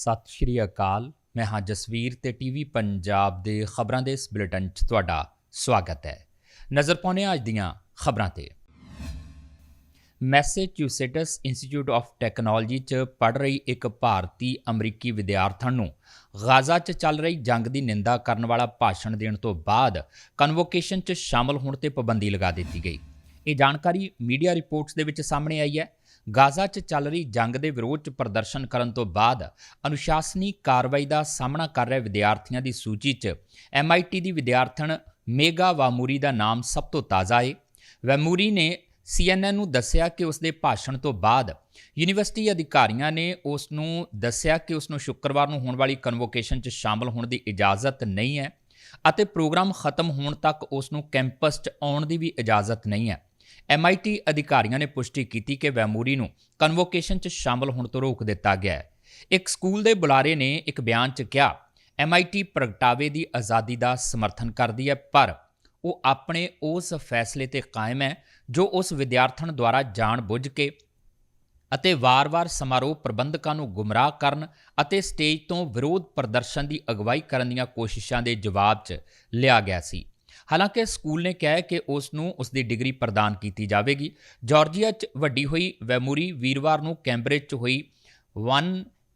ਸਤਿ ਸ਼੍ਰੀ ਅਕਾਲ। ਮੈਂ ਹਾਂ ਜਸਵੀਰ ਤੇ ਟੀਵੀ ਪੰਜਾਬ ਦੇ ਖਬਰਾਂ ਦੇ ਇਸ ਬੁਲੇਟਿਨ 'ਚ ਤੁਹਾਡਾ ਸਵਾਗਤ ਹੈ। ਨਜ਼ਰ ਪਾਉਂਦੇ ਹਾਂ ਅੱਜ ਦੀਆਂ ਖਬਰਾਂ ਤੇ। ਮੈਸੇਚਿਊਸੇਟਸ ਇੰਸਟੀਚਿਊਟ ਆਫ ਟੈਕਨੋਲੋਜੀ 'ਚ ਪੜ੍ਹ ਰਹੀ ਇੱਕ ਭਾਰਤੀ ਅਮਰੀਕੀ ਵਿਦਿਆਰਥਣ ਨੂੰ ਗਾਜ਼ਾ 'ਚ ਚੱਲ ਰਹੀ ਜੰਗ ਦੀ ਨਿੰਦਾ ਕਰਨ ਵਾਲਾ ਭਾਸ਼ਣ ਦੇਣ ਤੋਂ ਬਾਅਦ ਕਨਵੋਕੇਸ਼ਨ 'ਚ ਸ਼ਾਮਲ ਹੋਣ ਤੇ ਪਾਬੰਦੀ ਲਗਾ ਦਿੱਤੀ ਗਈ। ਇਹ ਜਾਣਕਾਰੀ ਮੀਡੀਆ ਰਿਪੋਰਟਸ ਦੇ ਵਿੱਚ ਸਾਹਮਣੇ ਆਈ ਹੈ। ਗਾਜ਼ਾ 'ਚ ਚੱਲ ਰਹੀ ਜੰਗ ਦੇ ਵਿਰੋਧ 'ਚ ਪ੍ਰਦਰਸ਼ਨ ਕਰਨ ਤੋਂ ਬਾਅਦ ਅਨੁਸ਼ਾਸਨੀ ਕਾਰਵਾਈ ਦਾ ਸਾਹਮਣਾ ਕਰ ਰਹੇ ਵਿਦਿਆਰਥੀਆਂ ਦੀ ਸੂਚੀ 'ਚ MIT ਦੀ ਵਿਦਿਆਰਥਣ ਮੇਗਾ ਵਾਮੂਰੀ ਦਾ ਨਾਮ ਸਭ ਤੋਂ ਤਾਜ਼ਾ ਹੈ ਵੈਮੂਰੀ ਨੇ CNN ਨੂੰ ਦੱਸਿਆ ਕਿ ਉਸ ਦੇ ਭਾਸ਼ਣ ਤੋਂ ਬਾਅਦ ਯੂਨੀਵਰਸਿਟੀ ਅਧਿਕਾਰੀਆਂ ਨੇ ਉਸ ਨੂੰ ਦੱਸਿਆ ਕਿ ਉਸ ਨੂੰ ਸ਼ੁੱਕਰਵਾਰ ਨੂੰ ਹੋਣ ਵਾਲੀ ਕਨਵੋਕੇਸ਼ਨ 'ਚ ਸ਼ਾਮਲ ਹੋਣ ਦੀ ਇਜਾਜ਼ਤ ਨਹੀਂ ਹੈ ਅਤੇ ਪ੍ਰੋਗਰਾਮ ਖਤਮ ਹੋਣ ਤੱਕ ਉਸ ਨੂੰ ਕੈਂਪਸ 'ਚ ਆਉਣ ਦੀ ਵੀ ਇਜਾਜ਼ਤ ਨਹੀਂ ਹੈ। MIT ਅਧਿਕਾਰੀਆਂ ਨੇ ਪੁਸ਼ਟੀ ਕੀਤੀ ਕਿ ਵੈਮੂਰੀ ਨੂੰ ਕਨਵੋਕੇਸ਼ਨ 'ਚ ਸ਼ਾਮਲ ਹੋਣ ਤੋਂ ਰੋਕ ਦਿੱਤਾ ਗਿਆ ਹੈ। ਇੱਕ ਸਕੂਲ ਦੇ ਬੁਲਾਰੇ ਨੇ ਇੱਕ ਬਿਆਨ 'ਚ ਕਿਹਾ MIT ਪ੍ਰਗਟਾਵੇ ਦੀ ਆਜ਼ਾਦੀ ਦਾ ਸਮਰਥਨ ਕਰਦੀ ਹੈ, ਪਰ ਉਹ ਆਪਣੇ ਉਸ ਫੈਸਲੇ ਤੇ ਕਾਇਮ ਹੈ ਜੋ ਉਸ ਵਿਦਿਆਰਥਣ ਦੁਆਰਾ ਜਾਣ ਬੁੱਝ ਕੇ ਅਤੇ ਵਾਰ-ਵਾਰ ਸਮਾਰੋਹ ਪ੍ਰਬੰਧਕਾਂ ਨੂੰ ਗੁੰਮਰਾਹ ਕਰਨ ਅਤੇ ਸਟੇਜ ਤੋਂ ਵਿਰੋਧ ਪ੍ਰਦਰਸ਼ਨ ਦੀ ਅਗਵਾਈ ਕਰਨ ਦੀਆਂ ਕੋਸ਼ਿਸ਼ਾਂ ਦੇ ਜਵਾਬ 'ਚ ਲਿਆ ਗਿਆ ਸੀ। ਹਾਲਾਂਕਿ ਸਕੂਲ ਨੇ ਕਿਹਾ ਕਿ ਉਸ ਨੂੰ ਉਸ ਦੀ ਡਿਗਰੀ ਪ੍ਰਦਾਨ ਕੀਤੀ ਜਾਵੇਗੀ। ਜਾਰਜੀਆ 'ਚ ਵੱਡੀ ਹੋਈ ਵੈਮੂਰੀ ਵੀਰਵਾਰ ਨੂੰ ਕੈਂਬਰਿਜ 'ਚ ਹੋਈ 1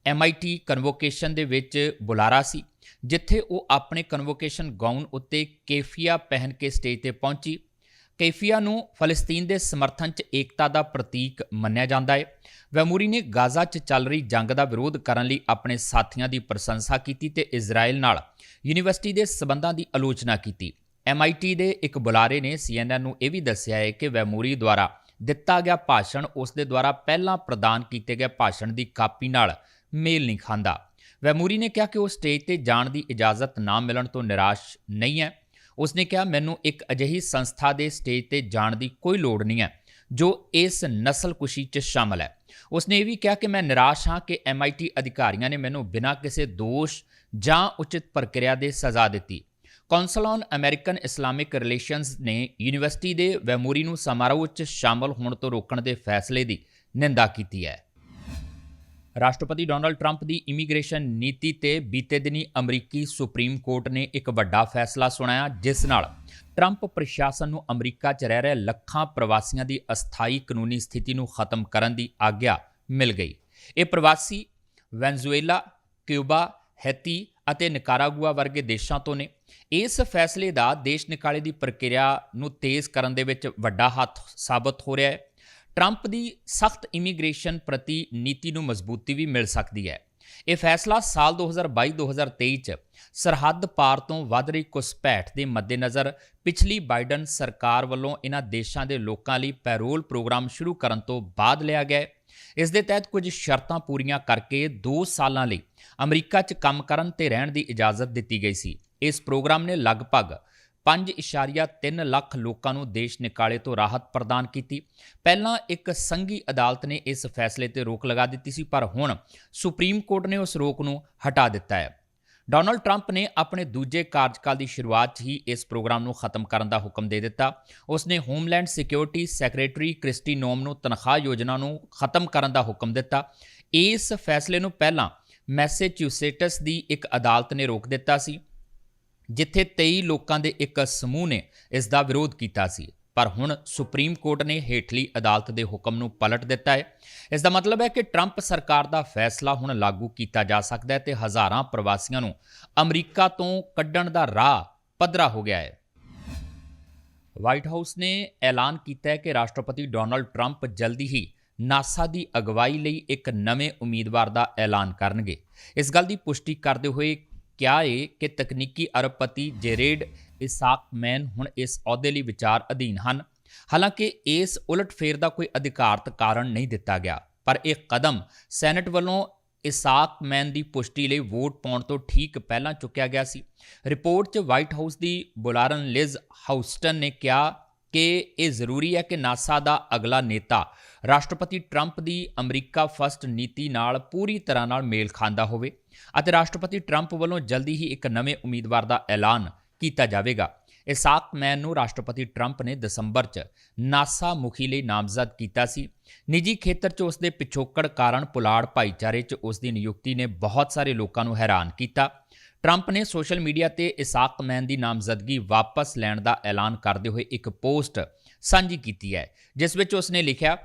MIT ਕਨਵੋਕੇਸ਼ਨ ਦੇ ਵਿੱਚ ਬੁਲਾਰਾ ਸੀ, ਜਿੱਥੇ ਉਹ ਆਪਣੇ ਕਨਵੋਕੇਸ਼ਨ ਗਾਊਨ ਉੱਤੇ ਕੇਫੀਆ ਪਹਿਨ ਕੇ ਸਟੇਜ ਤੇ ਪਹੁੰਚੀ। ਕੇਫੀਆ ਨੂੰ ਫਲਸਤੀਨ ਦੇ ਸਮਰਥਨ 'ਚ ਏਕਤਾ ਦਾ ਪ੍ਰਤੀਕ ਮੰਨਿਆ ਜਾਂਦਾ ਹੈ। ਵੈਮੂਰੀ ਨੇ ਗਾਜ਼ਾ 'ਚ ਚੱਲ ਰਹੀ ਜੰਗ ਦਾ ਵਿਰੋਧ ਕਰਨ ਲਈ ਆਪਣੇ ਸਾਥੀਆਂ ਦੀ ਪ੍ਰਸ਼ੰਸਾ ਕੀਤੀ ਤੇ ਇਜ਼ਰਾਈਲ ਨਾਲ ਯੂਨੀਵਰਸਿਟੀ ਦੇ ਸਬੰਧਾਂ ਦੀ ਆਲੋਚਨਾ ਕੀਤੀ। MIT ਦੇ ਇੱਕ ਬੁਲਾਰੇ ਨੇ CNN ਨੂੰ ਇਹ ਵੀ ਦੱਸਿਆ ਹੈ ਕਿ ਵੈਮੂਰੀ ਦੁਆਰਾ ਦਿੱਤਾ ਗਿਆ ਭਾਸ਼ਣ ਉਸ ਦੇ ਦੁਆਰਾ ਪਹਿਲਾਂ ਪ੍ਰਦਾਨ ਕੀਤੇ ਗਏ ਭਾਸ਼ਣ ਦੀ ਕਾਪੀ ਨਾਲ ਮੇਲ ਨਹੀਂ ਖਾਂਦਾ। ਵੈਮੂਰੀ ਨੇ ਕਿਹਾ ਕਿ ਉਹ ਸਟੇਜ ਤੇ ਜਾਣ ਦੀ ਇਜਾਜ਼ਤ ਨਾ ਮਿਲਣ ਤੋਂ ਨਿਰਾਸ਼ ਨਹੀਂ ਹੈ। ਉਸਨੇ ਕਿਹਾ, ਮੈਨੂੰ ਇੱਕ ਅਜਿਹੀ ਸੰਸਥਾ ਦੇ ਸਟੇਜ ਤੇ ਜਾਣ ਦੀ ਕੋਈ ਲੋੜ ਨਹੀਂ ਹੈ, ਜੋ ਇਸ ਨਸਲਕੁਸ਼ੀ 'ਚ ਸ਼ਾਮਲ ਹੈ। ਉਸਨੇ ਇਹ ਵੀ ਕਿਹਾ ਕਿ ਮੈਂ ਨਿਰਾਸ਼ ਹਾਂ ਕਿ MIT ਅਧਿਕਾਰੀਆਂ ਨੇ ਮੈਨੂੰ ਬਿਨਾਂ ਕਿਸੇ ਦੋਸ਼ ਜਾਂ ਉਚਿਤ ਪ੍ਰਕਿਰਿਆ ਦੇ ਸਜ਼ਾ ਦਿੱਤੀ। Council on American Islamic relations ਨੇ ਯੂਨੀਵਰਸਿਟੀ ਦੇ ਵੈਮੂਰੀ ਨੂੰ ਸਮਾਰੋਹ ਵਿੱਚ ਸ਼ਾਮਲ ਹੋਣ ਤੋਂ ਰੋਕਣ ਦੇ ਫੈਸਲੇ ਦੀ ਨਿੰਦਾ ਕੀਤੀ ਹੈ। ਰਾਸ਼ਟਰਪਤੀ ਡੋਨਲਡ ਟਰੰਪ ਦੀ ਇਮੀਗ੍ਰੇਸ਼ਨ ਨੀਤੀ ਤੇ ਬੀਤੇ ਦਿਨੀ ਅਮਰੀਕੀ ਸੁਪਰੀਮ ਕੋਰਟ ਨੇ ਇੱਕ ਵੱਡਾ ਫੈਸਲਾ ਸੁਣਾਇਆ, ਜਿਸ ਨਾਲ ਟਰੰਪ ਪ੍ਰਸ਼ਾਸਨ ਨੂੰ ਅਮਰੀਕਾ 'ਚ ਰਹਿ ਰਹੇ ਲੱਖਾਂ ਪ੍ਰਵਾਸੀਆਂ ਦੀ ਅਸਥਾਈ ਕਾਨੂੰਨੀ ਸਥਿਤੀ ਨੂੰ ਖਤਮ ਕਰਨ ਦੀ ਆਗਿਆ ਮਿਲ ਗਈ। ਇਹ ਪ੍ਰਵਾਸੀ ਵੈਨਜ਼ੂਏਲਾ, ਕਿਊਬਾ, ਹੈਤੀ ਅਤੇ ਨਿਕਾਰਾਗੁਆ ਵਰਗੇ ਦੇਸ਼ਾਂ ਤੋਂ ਨੇ। ਇਸ ਫੈਸਲੇ ਦਾ ਦੇਸ਼ ਨਿਕਾਲੇ ਦੀ ਪ੍ਰਕਿਰਿਆ ਨੂੰ ਤੇਜ਼ ਕਰਨ ਦੇ ਵਿੱਚ ਵੱਡਾ ਹੱਥ ਸਾਬਤ ਹੋ ਰਿਹਾ ਹੈ। ਟਰੰਪ ਦੀ ਸਖਤ ਇਮੀਗ੍ਰੇਸ਼ਨ ਪ੍ਰਤੀ ਨੀਤੀ ਨੂੰ ਮਜ਼ਬੂਤੀ ਵੀ ਮਿਲ ਸਕਦੀ ਹੈ। ਇਹ ਫੈਸਲਾ ਸਾਲ 2022-2023 ਚ ਸਰਹੱਦ ਪਾਰ ਤੋਂ ਵੱਧ ਰਹੀ ਘੁਸਪੈਠ ਦੇ ਮੱਦੇਨਜ਼ਰ ਪਿਛਲੀ ਬਾਈਡਨ ਸਰਕਾਰ ਵੱਲੋਂ ਇਹਨਾਂ ਦੇਸ਼ਾਂ ਦੇ ਲੋਕਾਂ ਲਈ ਪੈਰੋਲ ਪ੍ਰੋਗਰਾਮ ਸ਼ੁਰੂ ਕਰਨ ਤੋਂ ਬਾਅਦ ਲਿਆ ਗਿਆ ਇਸ ਦੇ ਤਹਿਤ ਕੁਝ ਸ਼ਰਤਾਂ ਪੂਰੀਆਂ ਕਰਕੇ 2 ਸਾਲਾਂ ਲਈ ਅਮਰੀਕਾ 'ਚ ਕੰਮ ਕਰਨ ਤੇ ਰਹਿਣ ਦੀ ਇਜਾਜ਼ਤ ਦਿੱਤੀ ਗਈ ਸੀ। ਇਸ ਪ੍ਰੋਗਰਾਮ ਨੇ ਲਗਭਗ 5.3 ਲੱਖ ਲੋਕਾਂ ਨੂੰ ਦੇਸ਼ ਨਿਕਾਲੇ ਤੋਂ ਰਾਹਤ ਪ੍ਰਦਾਨ ਕੀਤੀ। ਪਹਿਲਾਂ ਇੱਕ ਸੰਘੀ ਅਦਾਲਤ ਨੇ ਇਸ ਫੈਸਲੇ ਤੇ ਰੋਕ ਲਗਾ ਦਿੱਤੀ ਸੀ, ਪਰ ਹੁਣ ਸੁਪਰੀਮ ਕੋਰਟ ਨੇ ਉਸ ਰੋਕ ਨੂੰ ਹਟਾ ਦਿੱਤਾ ਹੈ। ਡੋਨਲਡ ਟਰੰਪ ਨੇ ਆਪਣੇ ਦੂਜੇ ਕਾਰਜਕਾਲ ਦੀ ਸ਼ੁਰੂਆਤ 'ਚ ਹੀ ਇਸ ਪ੍ਰੋਗਰਾਮ ਨੂੰ ਖਤਮ ਕਰਨ ਦਾ ਹੁਕਮ ਦੇ ਦਿੱਤਾ। ਉਸਨੇ homeland security secretary Kristi Noem ਨੂੰ ਤਨਖਾਹ ਯੋਜਨਾ ਨੂੰ ਖਤਮ ਕਰਨ ਦਾ ਹੁਕਮ ਦਿੱਤਾ। ਇਸ ਫੈਸਲੇ ਨੂੰ ਪਹਿਲਾਂ ਮੈਸੇਚਿਊਸੇਟਸ ਦੀ ਇੱਕ ਅਦਾਲਤ ਨੇ ਰੋਕ ਦਿੱਤਾ ਸੀ, ਜਿੱਥੇ 23 ਲੋਕਾਂ ਦੇ ਇੱਕ ਸਮੂਹ ਨੇ ਇਸ ਦਾ ਵਿਰੋਧ ਕੀਤਾ ਸੀ। ਪਰ ਹੁਣ ਸੁਪਰੀਮ ਕੋਰਟ ਨੇ ਹੇਠਲੀ ਅਦਾਲਤ ਦੇ ਹੁਕਮ ਨੂੰ ਪਲਟ ਦਿੱਤਾ ਹੈ। ਇਸ ਦਾ ਮਤਲਬ ਹੈ ਕਿ ਟਰੰਪ ਸਰਕਾਰ ਦਾ ਫੈਸਲਾ ਹੁਣ ਲਾਗੂ ਕੀਤਾ ਜਾ ਸਕਦਾ ਹੈ ਤੇ ਹਜ਼ਾਰਾਂ ਪ੍ਰਵਾਸੀਆਂ ਨੂੰ ਅਮਰੀਕਾ ਤੋਂ ਕੱਢਣ ਦਾ ਰਾਹ ਪੱਧਰਾ ਹੋ ਗਿਆ ਹੈ। ਵਾਈਟ ਹਾਊਸ ਨੇ ਐਲਾਨ ਕੀਤਾ ਹੈ ਕਿ ਰਾਸ਼ਟਰਪਤੀ ਡੋਨਲਡ ਟਰੰਪ ਜਲਦੀ ਹੀ ਨਾਸਾ ਦੀ ਅਗਵਾਈ ਲਈ ਇੱਕ ਨਵੇਂ ਉਮੀਦਵਾਰ ਦਾ ਐਲਾਨ ਕਰਨਗੇ। ਇਸ ਗੱਲ ਦੀ ਪੁਸ਼ਟੀ ਕਰਦੇ ਹੋਏ ਕਿਹਾ ਏ ਕਿ ਤਕਨੀਕੀ ਅਰਬਪਤੀ ਜੇਰੇਡ ਇਸਾਕਮੈਨ ਹੁਣ ਇਸ ਅਹੁਦੇ ਲਈ ਵਿਚਾਰ ਅਧੀਨ ਹਨ। ਹਾਲਾਂਕਿ ਇਸ ਉਲਟਫੇਰ ਦਾ ਕੋਈ ਅਧਿਕਾਰਤ ਕਾਰਨ ਨਹੀਂ ਦਿੱਤਾ ਗਿਆ, ਪਰ ਇਹ ਕਦਮ ਸੈਨੇਟ ਵੱਲੋਂ ਇਸਾਕਮੈਨ ਦੀ ਪੁਸ਼ਟੀ ਲਈ ਵੋਟ ਪਾਉਣ ਤੋਂ ਠੀਕ ਪਹਿਲਾਂ ਚੁੱਕਿਆ ਗਿਆ ਸੀ। ਰਿਪੋਰਟ 'ਚ ਵਾਈਟ ਹਾਊਸ ਦੀ ਬੁਲਾਰਨ ਲਿਜ਼ ਹਾਊਸਟਨ ਨੇ ਕਿਹਾ ਕਿ ਇਹ ਜ਼ਰੂਰੀ ਹੈ ਕਿ ਨਾਸਾ ਦਾ ਅਗਲਾ ਨੇਤਾ ਰਾਸ਼ਟਰਪਤੀ ਟਰੰਪ ਦੀ ਅਮਰੀਕਾ ਫਸਟ ਨੀਤੀ ਨਾਲ ਪੂਰੀ ਤਰ੍ਹਾਂ ਨਾਲ ਮੇਲ ਖਾਂਦਾ ਹੋਵੇ ਅਤੇ ਰਾਸ਼ਟਰਪਤੀ ਟਰੰਪ ਵੱਲੋਂ ਜਲਦੀ ਹੀ ਇੱਕ ਨਵੇਂ ਉਮੀਦਵਾਰ ਦਾ ਐਲਾਨ ਕੀਤਾ ਜਾਵੇਗਾ। ਇਸਾਕ ਮੈਨ ਨੂੰ ਰਾਸ਼ਟਰਪਤੀ ਟਰੰਪ ਨੇ ਦਸੰਬਰ 'ਚ ਨਾਸਾ ਮੁਖੀ ਲਈ ਨਾਮਜ਼ਦ ਕੀਤਾ ਸੀ। ਨਿੱਜੀ ਖੇਤਰ 'ਚ ਉਸ ਦੇ ਪਿਛੋਕੜ ਕਾਰਨ ਪੁਲਾੜ ਭਾਈਚਾਰੇ 'ਚ ਉਸ ਦੀ ਨਿਯੁਕਤੀ ਨੇ ਬਹੁਤ ਸਾਰੇ ਲੋਕਾਂ ਨੂੰ ਹੈਰਾਨ ਕੀਤਾ। ਟਰੰਪ ਨੇ ਸੋਸ਼ਲ ਮੀਡੀਆ ਤੇ ਇਸਾਕ ਮੈਨ ਦੀ ਨਾਮਜ਼ਦਗੀ ਵਾਪਸ ਲੈਣ ਦਾ ਐਲਾਨ ਕਰਦੇ ਹੋਏ ਇੱਕ ਪੋਸਟ ਸਾਂਝੀ ਕੀਤੀ ਹੈ, ਜਿਸ ਵਿੱਚ ਉਸਨੇ ਲਿਖਿਆ,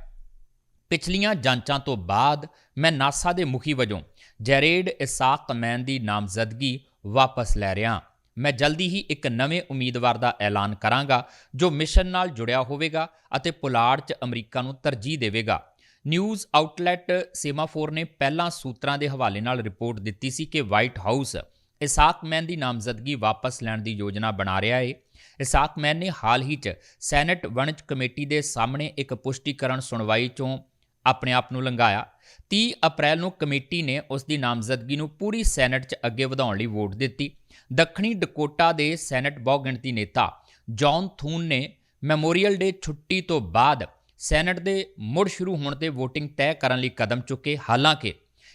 ਪਿਛਲੀਆਂ ਜਾਂਚਾਂ ਤੋਂ ਬਾਅਦ ਮੈਂ ਨਾਸਾ ਦੇ ਮੁਖੀ ਵਜੋਂ ਜੈਰੇਡ ਇਸਾਕ ਮੈਨ ਦੀ ਨਾਮਜ਼ਦਗੀ ਵਾਪਸ ਲੈ ਰਿਹਾ ਮੈਂ ਜਲਦੀ ਹੀ ਇੱਕ ਨਵੇਂ ਉਮੀਦਵਾਰ ਦਾ ਐਲਾਨ ਕਰਾਂਗਾ, ਜੋ ਮਿਸ਼ਨ ਨਾਲ ਜੁੜਿਆ ਹੋਵੇਗਾ ਅਤੇ ਪੁਲਾੜ 'ਚ ਅਮਰੀਕਾ ਨੂੰ ਤਰਜੀਹ ਦੇਵੇਗਾ। ਨਿਊਜ਼ ਆਊਟਲੈਟ ਸੇਮਾਫੋਰ ਨੇ ਪਹਿਲਾਂ ਸੂਤਰਾਂ ਦੇ ਹਵਾਲੇ ਨਾਲ ਰਿਪੋਰਟ ਦਿੱਤੀ ਸੀ ਕਿ ਵਾਈਟ ਹਾਊਸ ਇਸਾਕ ਮੈਨ ਦੀ ਨਾਮਜ਼ਦਗੀ ਵਾਪਸ ਲੈਣ ਦੀ ਯੋਜਨਾ ਬਣਾ ਰਿਹਾ ਹੈ ਇਸਾਕ ਮੈਨ ਨੇ ਹਾਲ ਹੀ 'ਚ ਸੈਨੇਟ ਵਣਜ ਕਮੇਟੀ ਦੇ ਸਾਹਮਣੇ ਇੱਕ ਪੁਸ਼ਟੀਕਰਨ ਸੁਣਵਾਈ 'ਚੋਂ ਆਪਣੇ ਆਪ ਨੂੰ ਲੰਘਾਇਆ। 30 ਅਪ੍ਰੈਲ ਨੂੰ ਕਮੇਟੀ ਨੇ ਉਸ ਦੀ ਨਾਮਜ਼ਦਗੀ ਨੂੰ ਪੂਰੀ ਸੈਨੇਟ 'ਚ ਅੱਗੇ ਵਧਾਉਣ ਲਈ ਵੋਟ ਦਿੱਤੀ। ਦੱਖਣੀ ਡਕੋਟਾ ਦੇ ਸੈਨੇਟ ਬਹੁਗਿਣਤੀ ਨੇਤਾ ਜੌਨ ਥੂਨ ਨੇ ਮੈਮੋਰੀਅਲ ਡੇ ਛੁੱਟੀ ਤੋਂ ਬਾਅਦ ਸੈਨੇਟ ਦੇ ਮੁੜ ਸ਼ੁਰੂ ਹੋਣ ਤੇ VOTING ਤੈਅ ਕਰਨ ਲਈ ਕਦਮ ਚੁੱਕੇ। ਹਾਲਾਂਕਿ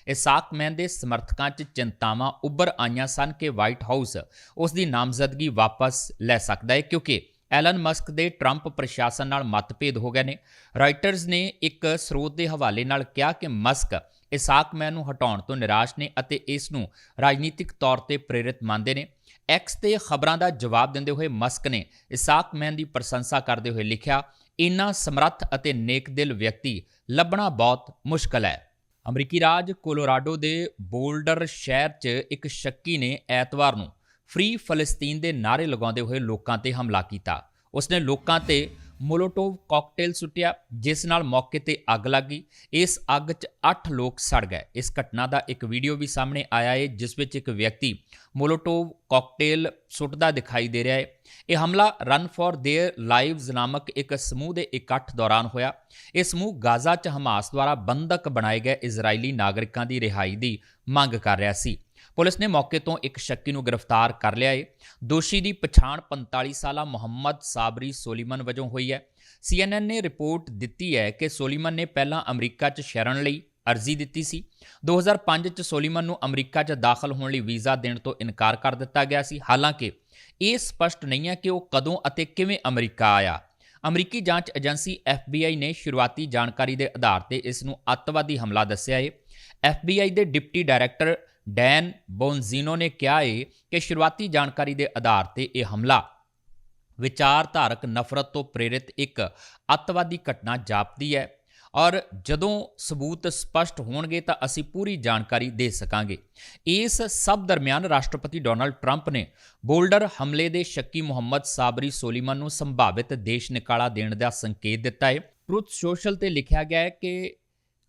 ਇਸਾਕ ਮੈਨ ਦੇ ਸਮਰਥਕਾਂ 'ਚ ਚਿੰਤਾਵਾਂ ਉੱਭਰ ਆਈਆਂ ਸਨ ਕਿ ਵਾਈਟ ਹਾਊਸ ਉਸ ਦੀ ਨਾਮਜ਼ਦਗੀ ਵਾਪਸ ਲੈ ਸਕਦਾ ਹੈ ਕਿਉਂਕਿ ਐਲਨ ਮਸਕ ਦੇ ਟਰੰਪ ਪ੍ਰਸ਼ਾਸਨ ਨਾਲ ਮਤਭੇਦ ਹੋ ਗਏ ਨੇ। ਰਾਇਟਰਸ ਨੇ ਇੱਕ ਸਰੋਤ ਦੇ ਹਵਾਲੇ ਨਾਲ ਕਿਹਾ ਕਿ ਮਸਕ ਇਸਾਕ ਮੈਨ ਨੂੰ ਹਟਾਉਣ ਤੋਂ ਨਿਰਾਸ਼ ਨੇ ਅਤੇ ਇਸ ਨੂੰ ਰਾਜਨੀਤਿਕ ਤੌਰ ਤੇ ਪ੍ਰੇਰਿਤ ਮੰਨਦੇ ਨੇ। ਐਕਸ ਤੇ ਖਬਰਾਂ ਦਾ ਜਵਾਬ ਦਿੰਦੇ ਹੋਏ ਮਸਕ ਨੇ ਇਸਾਕ ਮੈਨ ਦੀ ਪ੍ਰਸ਼ੰਸਾ ਕਰਦੇ ਹੋਏ ਲਿਖਿਆ ਇੰਨਾ ਸਮਰੱਥ ਅਤੇ ਨੇਕ ਦਿਲ ਵਿਅਕਤੀ ਲੱਭਣਾ ਬਹੁਤ ਮੁਸ਼ਕਲ ਹੈ। ਅਮਰੀਕੀ ਰਾਜ ਕੋਲੋਰਾਡੋ ਦੇ ਬੋਲਡਰ ਸ਼ਹਿਰ 'ਚ ਇੱਕ ਸ਼ੱਕੀ ਨੇ ਐਤਵਾਰ ਨੂੰ ਫ੍ਰੀ ਫਲਸਤੀਨ ਦੇ ਨਾਰੇ ਲਗਾਉਂਦੇ ਹੋਏ ਲੋਕਾਂ ਤੇ ਹਮਲਾ ਕੀਤਾ। ਉਸਨੇ ਲੋਕਾਂ ਤੇ ਮੋਲੋਟੋਵ ਕਾਕਟੇਲ ਸੁੱਟਿਆ, ਜਿਸ ਨਾਲ ਮੌਕੇ ਤੇ ਅੱਗ ਲੱਗ ਗਈ। ਇਸ ਅੱਗ 'ਚ 8 ਲੋਕ ਸੜ ਗਏ। ਇਸ ਘਟਨਾ ਦਾ ਇੱਕ ਵੀਡੀਓ ਵੀ ਸਾਹਮਣੇ ਆਇਆ ਹੈ ਜਿਸ ਵਿੱਚ ਇੱਕ ਵਿਅਕਤੀ ਮੋਲੋਟੋਵ ਕਾਕਟੇਲ ਸੁੱਟਦਾ ਦਿਖਾਈ ਦੇ ਰਿਹਾ ਹੈ ਇਹ ਹਮਲਾ ਰਨ ਫਾਰ देयर ਲਾਈਵਜ਼ ਨਾਮਕ ਇੱਕ ਸਮੂਹ ਦੇ ਇਕੱਠ ਦੌਰਾਨ ਹੋਇਆ। ਇਹ ਸਮੂਹ ਗਾਜ਼ਾ 'ਚ ਹਮਾਸ ਦੁਆਰਾ ਬੰਦਕ ਬਣਾਏ ਗਏ ਇਜ਼ਰਾਈਲੀ ਨਾਗਰਿਕਾਂ ਦੀ ਰਿਹਾਈ ਦੀ ਮੰਗ ਕਰ ਰਿਹਾ ਸੀ। ਪੁਲਿਸ ਨੇ ਮੌਕੇ ਤੋਂ ਇੱਕ ਸ਼ੱਕੀ ਨੂੰ ਗ੍ਰਿਫਤਾਰ ਕਰ ਲਿਆ ਹੈ ਦੋਸ਼ੀ ਦੀ ਪਛਾਣ 45 ਸਾਲਾ ਮੁਹੰਮਦ ਸਾਬਰੀ ਸੋਲੀਮਨ ਵਜੋਂ ਹੋਈ ਹੈ। CNN ਨੇ ਰਿਪੋਰਟ ਦਿੱਤੀ ਹੈ ਕਿ ਸੋਲੀਮਨ ਨੇ ਪਹਿਲਾਂ ਅਮਰੀਕਾ 'ਚ ਸ਼ਰਨ ਲਈ ਅਰਜ਼ੀ ਦਿੱਤੀ ਸੀ। 2005 'ਚ ਸੋਲੀਮਨ ਨੂੰ ਅਮਰੀਕਾ 'ਚ ਦਾਖਲ ਹੋਣ ਲਈ ਵੀਜ਼ਾ ਦੇਣ ਤੋਂ ਇਨਕਾਰ ਕਰ ਦਿੱਤਾ ਗਿਆ ਸੀ। ਹਾਲਾਂਕਿ ਇਹ ਸਪਸ਼ਟ ਨਹੀਂ ਹੈ ਕਿ ਉਹ ਕਦੋਂ ਅਤੇ ਕਿਵੇਂ ਅਮਰੀਕਾ ਆਇਆ। ਅਮਰੀਕੀ ਜਾਂਚ ਏਜੰਸੀ FBI ਨੇ ਸ਼ੁਰੂਆਤੀ ਜਾਣਕਾਰੀ ਦੇ ਆਧਾਰ ਤੇ ਇਸ ਨੂੰ ਅੱਤਵਾਦੀ ਹਮਲਾ ਦੱਸਿਆ ਹੈ FBI ਦੇ ਡਿਪਟੀ ਡਾਇਰੈਕਟਰ ਡੈਨ ਬੋਨਜ਼ੀਨੋ ਨੇ ਕਿਹਾ ਹੈ ਕਿ ਸ਼ੁਰੂਆਤੀ ਜਾਣਕਾਰੀ ਦੇ ਆਧਾਰ ਤੇ ਇਹ ਹਮਲਾ ਵਿਚਾਰਧਾਰਕ ਨਫ਼ਰਤ ਤੋਂ ਪ੍ਰੇਰਿਤ ਇੱਕ ਅੱਤਵਾਦੀ ਘਟਨਾ ਜਾਪਦੀ ਹੈ ਔਰ ਜਦੋਂ ਸਬੂਤ ਸਪਸ਼ਟ ਹੋਣਗੇ ਤਾਂ ਅਸੀਂ ਪੂਰੀ ਜਾਣਕਾਰੀ ਦੇ ਸਕਾਂਗੇ। ਇਸ ਸਭ ਦਰਮਿਆਨ ਰਾਸ਼ਟਰਪਤੀ ਡੋਨਲਡ ਟਰੰਪ ਨੇ ਬੋਲਡਰ ਹਮਲੇ ਦੇ ਸ਼ੱਕੀ ਮੁਹੰਮਦ ਸਾਬਰੀ ਸੋਲੀਮਨ ਨੂੰ ਸੰਭਾਵਿਤ ਦੇਸ਼ ਨਿਕਾਲਾ ਦੇਣ ਦਾ ਸੰਕੇਤ ਦਿੱਤਾ ਹੈ। ਟਰੁੱਥ ਸੋਸ਼ਲ ਤੇ ਲਿਖਿਆ ਗਿਆ ਹੈ ਕਿ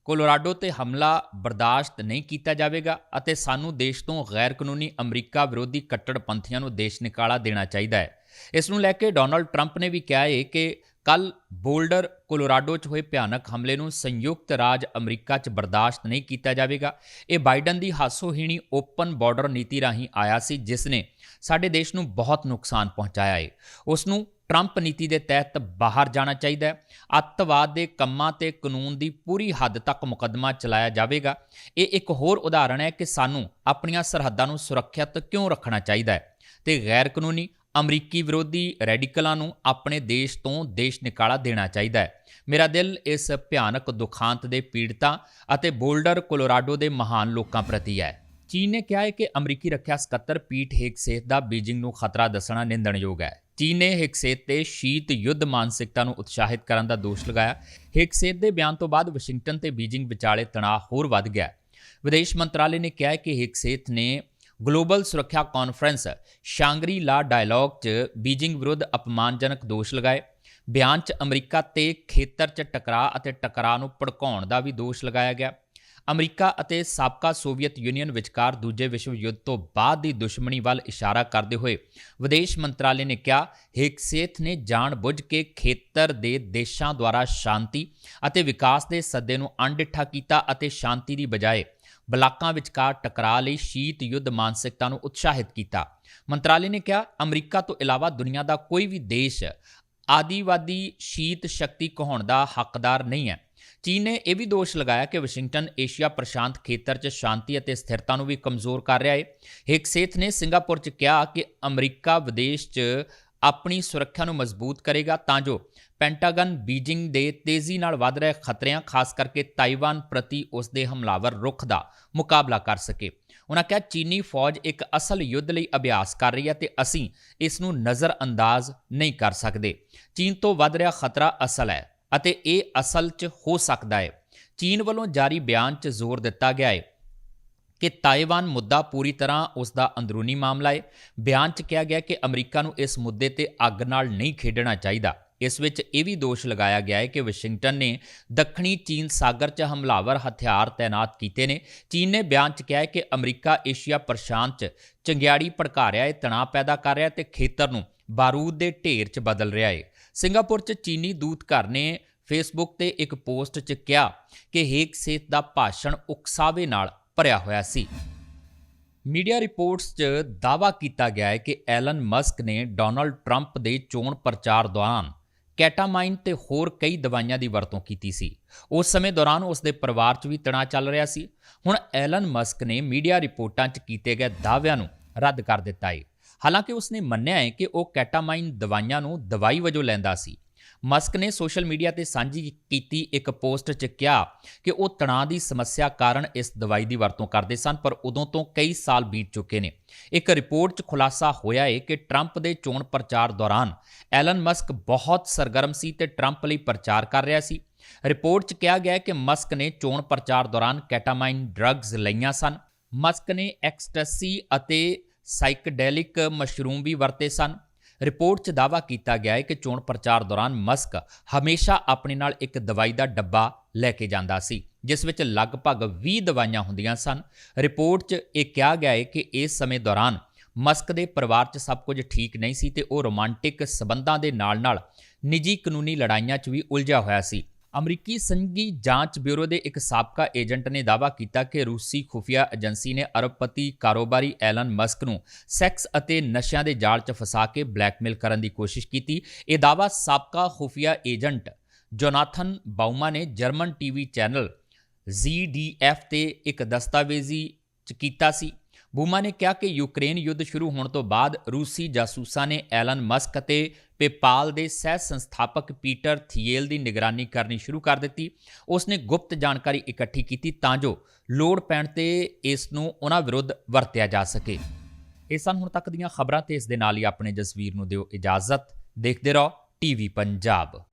ਕੋਲੋਰਾਡੋ ਤੇ ਹਮਲਾ ਬਰਦਾਸ਼ਤ ਨਹੀਂ ਕੀਤਾ ਜਾਵੇਗਾ ਅਤੇ ਸਾਨੂੰ ਦੇਸ਼ ਤੋਂ ਗੈਰ ਕਾਨੂੰਨੀ ਅਮਰੀਕਾ ਵਿਰੋਧੀ ਕੱਟੜਪੰਥੀਆਂ ਨੂੰ ਦੇਸ਼ ਨਿਕਾਲਾ ਦੇਣਾ ਚਾਹੀਦਾ ਹੈ। ਇਸ ਨੂੰ ਲੈ ਕੇ ਡੋਨਲਡ ਟਰੰਪ ਨੇ ਵੀ ਕਿਹਾ ਹੈ ਕਿ ਕੱਲ ਬੋਲਡਰ ਕੋਲੋਰਾਡੋ 'ਚ ਹੋਏ ਭਿਆਨਕ ਹਮਲੇ ਨੂੰ ਸੰਯੁਕਤ ਰਾਜ ਅਮਰੀਕਾ 'ਚ ਬਰਦਾਸ਼ਤ ਨਹੀਂ ਕੀਤਾ ਜਾਵੇਗਾ। ਇਹ ਬਾਈਡਨ ਦੀ ਹਾਸੋਹੀਣੀ ਓਪਨ ਬਾਰਡਰ ਨੀਤੀ ਰਾਹੀਂ ਆਇਆ ਸੀ, ਜਿਸ ਨੇ ਸਾਡੇ ਦੇਸ਼ ਨੂੰ ਬਹੁਤ ਨੁਕਸਾਨ ਪਹੁੰਚਾਇਆ ਹੈ ਉਸ ਨੂੰ ਟਰੰਪ ਨੀਤੀ ਦੇ ਤਹਿਤ ਬਾਹਰ ਜਾਣਾ ਚਾਹੀਦਾ ਹੈ। ਅੱਤਵਾਦ ਦੇ ਕੰਮਾਂ ਤੇ ਕਾਨੂੰਨ ਦੀ ਪੂਰੀ ਹੱਦ ਤੱਕ ਮੁਕੱਦਮਾ ਚਲਾਇਆ ਜਾਵੇਗਾ। ਇਹ ਇੱਕ ਹੋਰ ਉਦਾਹਰਣ ਹੈ ਕਿ ਸਾਨੂੰ ਆਪਣੀਆਂ ਸਰਹੱਦਾਂ ਨੂੰ ਸੁਰੱਖਿਅਤ ਕਿਉਂ ਰੱਖਣਾ ਚਾਹੀਦਾ ਹੈ? ਤੇ ਗੈਰ ਕਾਨੂੰਨੀ ਅਮਰੀਕੀ ਵਿਰੋਧੀ ਰੈਡੀਕਲਾਂ ਨੂੰ ਆਪਣੇ ਦੇਸ਼ ਤੋਂ ਦੇਸ਼ ਨਿਕਾਲਾ ਦੇਣਾ ਚਾਹੀਦਾ ਹੈ। ਮੇਰਾ ਦਿਲ ਇਸ ਭਿਆਨਕ ਦੁਖਾਂਤ ਦੇ ਪੀੜਤਾਂ ਅਤੇ ਬੋਲਡਰ ਕੋਲੋਰਾਡੋ ਦੇ ਮਹਾਨ ਲੋਕਾਂ ਪ੍ਰਤੀ ਹੈ। ਚੀਨ ਨੇ ਕਿਹਾ ਹੈ ਕਿ ਅਮਰੀਕੀ ਰੱਖਿਆ ਸਕੱਤਰ ਪੀਟ ਹੇਗਸੇਥ ਦਾ ਬੀਜਿੰਗ ਨੂੰ ਖਤਰਾ ਦੱਸਣਾ ਨਿੰਦਣਯੋਗ ਹੈ। ਚੀਨ ਨੇ ਹਿਕਸੇਤ ਤੇ ਸ਼ੀਤ ਯੁੱਧ ਮਾਨਸਿਕਤਾ ਨੂੰ ਉਤਸ਼ਾਹਿਤ ਕਰਨ ਦਾ ਦੋਸ਼ ਲਗਾਇਆ। ਹਿਕਸੇਤ ਦੇ ਬਿਆਨ ਤੋਂ ਬਾਅਦ ਵਾਸ਼ਿੰਗਟਨ ਤੇ ਬੀਜਿੰਗ ਵਿਚਾਲੇ ਤਣਾਅ ਹੋਰ ਵੱਧ ਗਿਆ। ਵਿਦੇਸ਼ ਮੰਤਰਾਲੇ ਨੇ ਕਿਹਾ ਕਿ ਹਿਕਸੇਤ ਨੇ ਗਲੋਬਲ ਸੁਰੱਖਿਆ ਕਾਨਫਰੰਸ ਸ਼ਾਂਗਰੀ ਲਾ ਡਾਇਲੌਗ 'ਚ ਬੀਜਿੰਗ ਵਿਰੁੱਧ ਅਪਮਾਨਜਨਕ ਦੋਸ਼ ਲਗਾਏ। ਬਿਆਨ 'ਚ ਅਮਰੀਕਾ ਤੇ ਖੇਤਰ 'ਚ ਟਕਰਾਅ ਅਤੇ ਟਕਰਾਅ ਨੂੰ ਭੜਕਾਉਣ ਦਾ ਵੀ ਦੋਸ਼ ਲਗਾਇਆ ਗਿਆ। ਅਮਰੀਕਾ ਅਤੇ ਸਾਬਕਾ ਸੋਵੀਅਤ ਯੂਨੀਅਨ ਵਿਚਕਾਰ ਦੂਜੇ ਵਿਸ਼ਵ ਯੁੱਧ ਤੋਂ ਬਾਅਦ ਦੀ ਦੁਸ਼ਮਣੀ ਵੱਲ ਇਸ਼ਾਰਾ ਕਰਦੇ ਹੋਏ ਵਿਦੇਸ਼ ਮੰਤਰਾਲੇ ਨੇ ਕਿਹਾ, ਹੇਕਸੇਥ ਨੇ ਜਾਣਬੁੱਝ ਕੇ ਖੇਤਰ ਦੇ ਦੇਸ਼ਾਂ ਦੁਆਰਾ ਸ਼ਾਂਤੀ ਅਤੇ ਵਿਕਾਸ ਦੇ ਸੱਦੇ ਨੂੰ ਅਣਡਿੱਠਾ ਕੀਤਾ ਅਤੇ ਸ਼ਾਂਤੀ ਦੀ ਬਜਾਏ ਬਲਾਕਾਂ ਵਿਚਕਾਰ ਟਕਰਾਅ ਲਈ ਸ਼ੀਤ ਯੁੱਧ ਮਾਨਸਿਕਤਾ ਨੂੰ ਉਤਸ਼ਾਹਿਤ ਕੀਤਾ। ਮੰਤਰਾਲੇ ਨੇ ਕਿਹਾ, ਅਮਰੀਕਾ ਤੋਂ ਇਲਾਵਾ ਦੁਨੀਆ ਦਾ ਕੋਈ ਵੀ ਦੇਸ਼ ਆਦੀਵਾਦੀ ਸ਼ੀਤ ਸ਼ਕਤੀ ਕਹਾਉਣ ਦਾ ਹੱਕਦਾਰ ਨਹੀਂ ਹੈ। ਚੀਨ ਨੇ ਇਹ ਵੀ ਦੋਸ਼ ਲਗਾਇਆ ਕਿ ਵਾਸ਼ਿੰਗਟਨ ਏਸ਼ੀਆ ਪ੍ਰਸ਼ਾਂਤ ਖੇਤਰ 'ਚ ਸ਼ਾਂਤੀ ਅਤੇ ਸਥਿਰਤਾ ਨੂੰ ਵੀ ਕਮਜ਼ੋਰ ਕਰ ਰਿਹਾ ਹੈ ਹਿਕਸੇਥ ਨੇ ਸਿੰਗਾਪੁਰ 'ਚ ਕਿਹਾ ਕਿ ਅਮਰੀਕਾ ਵਿਦੇਸ਼ 'ਚ ਆਪਣੀ ਸੁਰੱਖਿਆ ਨੂੰ ਮਜ਼ਬੂਤ ਕਰੇਗਾ ਤਾਂ ਜੋ ਪੈਂਟਾਗਨ ਬੀਜਿੰਗ ਦੇ ਤੇਜ਼ੀ ਨਾਲ ਵੱਧ ਰਹੇ ਖਤਰਿਆਂ, ਖਾਸ ਕਰਕੇ ਤਾਈਵਾਨ ਪ੍ਰਤੀ ਉਸ ਦੇ ਹਮਲਾਵਰ ਰੁਖ ਦਾ ਮੁਕਾਬਲਾ ਕਰ ਸਕੇ। ਉਹਨਾਂ ਕਿਹਾ, ਚੀਨੀ ਫੌਜ ਇੱਕ ਅਸਲ ਯੁੱਧ ਲਈ ਅਭਿਆਸ ਕਰ ਰਹੀ ਹੈ ਤੇ ਅਸੀਂ ਇਸ ਨੂੰ ਨਜ਼ਰਅੰਦਾਜ਼ ਨਹੀਂ ਕਰ ਸਕਦੇ। ਚੀਨ ਤੋਂ ਵੱਧ ਰਿਹਾ ਖਤਰਾ ਅਸਲ ਹੈ। ਅਤੇ ਇਹ ਅਸਲ 'ਚ ਹੋ ਸਕਦਾ ਹੈ ਚੀਨ ਵੱਲੋਂ ਜਾਰੀ ਬਿਆਨ 'ਚ ਜ਼ੋਰ ਦਿੱਤਾ ਗਿਆ ਹੈ ਕਿ ਤਾਇਵਾਨ ਮੁੱਦਾ ਪੂਰੀ ਤਰ੍ਹਾਂ ਉਸ ਦਾ ਅੰਦਰੂਨੀ ਮਾਮਲਾ ਹੈ ਬਿਆਨ 'ਚ ਕਿਹਾ ਗਿਆ ਕਿ ਅਮਰੀਕਾ ਨੂੰ ਇਸ ਮੁੱਦੇ ਤੇ ਅੱਗ ਨਾਲ ਨਹੀਂ ਖੇਡਣਾ ਚਾਹੀਦਾ। ਇਸ ਵਿੱਚ ਇਹ ਵੀ ਦੋਸ਼ ਲਗਾਇਆ ਗਿਆ ਹੈ ਕਿ ਵਾਸ਼ਿੰਗਟਨ ਨੇ ਦੱਖਣੀ ਚੀਨ ਸਾਗਰ 'ਚ ਹਮਲਾਵਰ ਹਥਿਆਰ ਤਾਇਨਾਤ ਕੀਤੇ ਨੇ। ਚੀਨ ਨੇ ਬਿਆਨ 'ਚ ਕਿਹਾ ਹੈ ਕਿ ਅਮਰੀਕਾ ਏਸ਼ੀਆ ਪ੍ਰਸ਼ਾਂਤ 'ਚ ਚੰਗਿਆੜੀ ਭੜਕਾ ਰਿਹਾ ਹੈ ਤਣਾਅ ਪੈਦਾ ਕਰ ਰਿਹਾ ਹੈ ਤੇ ਖੇਤਰ ਨੂੰ ਬਾਰੂਦ ਦੇ ਢੇਰ 'ਚ ਬਦਲ ਰਿਹਾ ਹੈ ਸਿੰਗਾਪੁਰ 'ਚ ਚੀਨੀ ਦੂਤਘਰ ਨੇ ਫੇਸਬੁੱਕ ਤੇ ਇੱਕ ਪੋਸਟ 'ਚ ਕਿਹਾ ਕਿ ਹੇਕ ਸੇਤ ਦਾ ਭਾਸ਼ਣ ਉਕਸਾਵੇ ਨਾਲ ਭਰਿਆ ਹੋਇਆ ਸੀ। ਮੀਡੀਆ ਰਿਪੋਰਟਸ 'ਚ ਦਾਅਵਾ ਕੀਤਾ ਗਿਆ ਹੈ ਕਿ ਐਲਨ ਮਸਕ ਨੇ ਡੋਨਲਡ ਟਰੰਪ ਦੇ ਚੋਣ ਪ੍ਰਚਾਰ ਦੌਰਾਨ ਕੈਟਾਮਾਈਨ ਤੇ ਹੋਰ ਕਈ ਦਵਾਈਆਂ ਦੀ ਵਰਤੋਂ ਕੀਤੀ ਸੀ। ਉਸ ਸਮੇਂ ਦੌਰਾਨ ਉਸ ਦੇ ਪਰਿਵਾਰ 'ਚ ਵੀ ਤਣਾਅ ਚੱਲ ਰਿਹਾ ਸੀ। ਹੁਣ ਐਲਨ ਮਸਕ ਨੇ ਮੀਡੀਆ ਰਿਪੋਰਟਾਂ 'ਚ ਕੀਤੇ ਗਏ ਦਾਅਵਿਆਂ ਨੂੰ ਰੱਦ ਕਰ ਦਿੱਤਾ ਹੈ। ਹਾਲਾਂਕਿ ਉਸਨੇ ਮੰਨਿਆ ਹੈ ਕਿ ਉਹ ਕੈਟਾਮਾਈਨ ਦਵਾਈਆਂ ਨੂੰ ਦਵਾਈ ਵਜੋਂ ਲੈਂਦਾ ਸੀ। ਮਸਕ ਨੇ ਸੋਸ਼ਲ ਮੀਡੀਆ ਤੇ ਸਾਂਝੀ ਕੀਤੀ ਇੱਕ ਪੋਸਟ 'ਚ ਕਿਹਾ ਕਿ ਉਹ ਤਣਾਅ ਦੀ ਸਮੱਸਿਆ ਕਾਰਨ ਇਸ ਦਵਾਈ ਦੀ ਵਰਤੋਂ ਕਰਦੇ ਸਨ, ਪਰ ਉਦੋਂ ਤੋਂ ਕਈ ਸਾਲ ਬੀਤ ਚੁੱਕੇ ਨੇ। ਇੱਕ ਰਿਪੋਰਟ 'ਚ ਖੁਲਾਸਾ ਹੋਇਆ ਹੈ ਕਿ ਟਰੰਪ ਦੇ ਚੋਣ ਪ੍ਰਚਾਰ ਦੌਰਾਨ ਐਲਨ ਮਸਕ ਬਹੁਤ ਸਰਗਰਮ ਸੀ ਤੇ ਟਰੰਪ ਲਈ ਪ੍ਰਚਾਰ ਕਰ ਰਿਹਾ ਸੀ। ਰਿਪੋਰਟ 'ਚ ਕਿਹਾ ਗਿਆ ਹੈ ਕਿ ਮਸਕ ਨੇ ਚੋਣ ਪ੍ਰਚਾਰ ਦੌਰਾਨ ਕੈਟਾਮਾਈਨ ਡਰੱਗਸ ਲਈਆਂ ਸਨ। ਮਸਕ ਨੇ ਐਕਸਟੈਸੀ ਅਤੇ ਸਾਈਕਡੈਲਿਕ ਮਸ਼ਰੂਮ ਵੀ ਵਰਤੇ ਸਨ। ਰਿਪੋਰਟ 'ਚ ਦਾਅਵਾ ਕੀਤਾ ਗਿਆ ਹੈ ਕਿ ਚੋਣ ਪ੍ਰਚਾਰ ਦੌਰਾਨ ਮਸਕ ਹਮੇਸ਼ਾ ਆਪਣੇ ਨਾਲ ਇੱਕ ਦਵਾਈ ਦਾ ਡੱਬਾ ਲੈ ਕੇ ਜਾਂਦਾ ਸੀ, ਜਿਸ ਵਿੱਚ ਲਗਭਗ 20 ਦਵਾਈਆਂ ਹੁੰਦੀਆਂ ਸਨ। ਰਿਪੋਰਟ 'ਚ ਇਹ ਕਿਹਾ ਗਿਆ ਹੈ ਕਿ ਇਸ ਸਮੇਂ ਦੌਰਾਨ ਮਸਕ ਦੇ ਪਰਿਵਾਰ 'ਚ ਸਭ ਕੁਝ ਠੀਕ ਨਹੀਂ ਸੀ ਤੇ ਉਹ ਰੋਮਾਂਟਿਕ ਸਬੰਧਾਂ ਦੇ ਨਾਲ-ਨਾਲ ਨਿੱਜੀ ਕਾਨੂੰਨੀ ਲੜਾਈਆਂ 'ਚ ਵੀ ਉਲਝਿਆ ਹੋਇਆ ਸੀ। ਅਮਰੀਕੀ ਸੰਘੀ ਜਾਂਚ ਬਿਊਰੋ ਦੇ ਇੱਕ ਸਾਬਕਾ ਏਜੰਟ ਨੇ ਦਾਅਵਾ ਕੀਤਾ ਕਿ ਰੂਸੀ ਖੁਫੀਆ ਏਜੰਸੀ ਨੇ ਅਰਬਪਤੀ ਕਾਰੋਬਾਰੀ ਐਲਨ ਮਸਕ ਨੂੰ ਸੈਕਸ ਅਤੇ ਨਸ਼ਿਆਂ ਦੇ ਜਾਲ 'ਚ ਫਸਾ ਕੇ ਬਲੈਕਮੇਲ ਕਰਨ ਦੀ ਕੋਸ਼ਿਸ਼ ਕੀਤੀ। ਇਹ ਦਾਅਵਾ ਸਾਬਕਾ ਖੁਫੀਆ ਏਜੰਟ ਜੋਨਾਥਨ ਬਾਊਮਾ ਨੇ ਜਰਮਨ ਟੀਵੀ ਚੈਨਲ ZDF ਤੇ ਇੱਕ ਦਸਤਾਵੇਜ਼ੀ 'ਚ ਕੀਤਾ ਸੀ। ਬੂਮਾ ਨੇ ਕਿਹਾ ਕਿ ਯੂਕਰੇਨ ਯੁੱਧ ਸ਼ੁਰੂ ਹੋਣ ਤੋਂ ਬਾਅਦ ਰੂਸੀ ਜਾਸੂਸਾਂ ਨੇ ਐਲਨ ਮਸਕ ਅਤੇ ਪੇਪਾਲ ਦੇ ਸਹਿ ਸੰਸਥਾਪਕ ਪੀਟਰ ਥੀਏਲ ਦੀ ਨਿਗਰਾਨੀ ਕਰਨੀ ਸ਼ੁਰੂ ਕਰ ਦਿੱਤੀ। ਉਸ ਨੇ ਗੁਪਤ ਜਾਣਕਾਰੀ ਇਕੱਠੀ ਕੀਤੀ ਤਾਂ ਜੋ ਲੋੜ ਪੈਣ ਤੇ ਇਸ ਨੂੰ ਉਹਨਾਂ ਵਿਰੁੱਧ ਵਰਤਿਆ ਜਾ ਸਕੇ। ਇਹ ਸਨ ਹੁਣ ਤੱਕ ਦੀਆਂ ਖਬਰਾਂ ਤੇ ਇਸ ਦੇ ਨਾਲ ਹੀ ਆਪਣੇ ਜਸਵੀਰ ਨੂੰ ਦਿਓ ਇਜਾਜ਼ਤ। ਦੇਖਦੇ ਰਹੋ, ਟੀਵੀ ਪੰਜਾਬ।